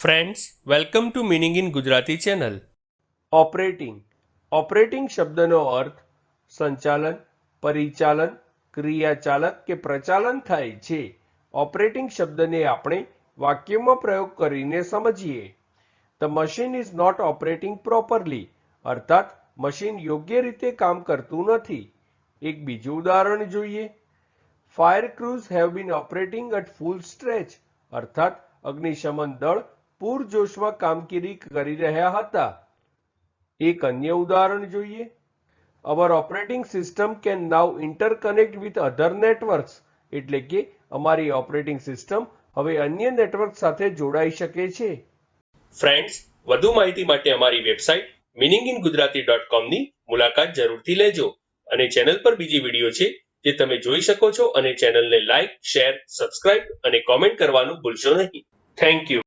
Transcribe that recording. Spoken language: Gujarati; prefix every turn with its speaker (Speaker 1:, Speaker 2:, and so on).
Speaker 1: Friends welcome to meaning in Gujarati channel
Speaker 2: operating operating શબ્દનો અર્થ સંચાલન, પરિચાલન, ક્રિયાચાલક કે પ્રચાલન થાય છે. ઓપરેટિંગ શબ્દને આપણે વાક્યમાં પ્રયોગ કરીને સમજીએ. The machine is not operating properly અર્થાત મશીન યોગ્ય રીતે કામ કરતું નથી. એક બીજું ઉદાહરણ જોઈએ. Fire crews have been operating at full stretch અર્થાત, અગ્નિશમન દળ પૂરજોશમાં કામગીરી કરી રહ્યા હતા. એક અન્ય ઉદાહરણ જોઈએ. Our operating system can now interconnect with other networks એટલે કે અમારી ઓપરેટિંગ સિસ્ટમ હવે અન્ય નેટવર્ક સાથે જોડાઈ શકે છે.
Speaker 1: ફ્રેન્ડ્સ વધુ માહિતી માટે અમારી website meaning in Gujarati dot કોમની મુલાકાત જરૂરથી લેજો અને ચેનલ પર બીજી વીડિયો છે જે તમે જોઈ શકો છો અને ચેનલને લાઇક શેર સબસ્ક્રાઇબ અને કોમેન્ટ કરવાનું ભૂલશો નહીં. Thank you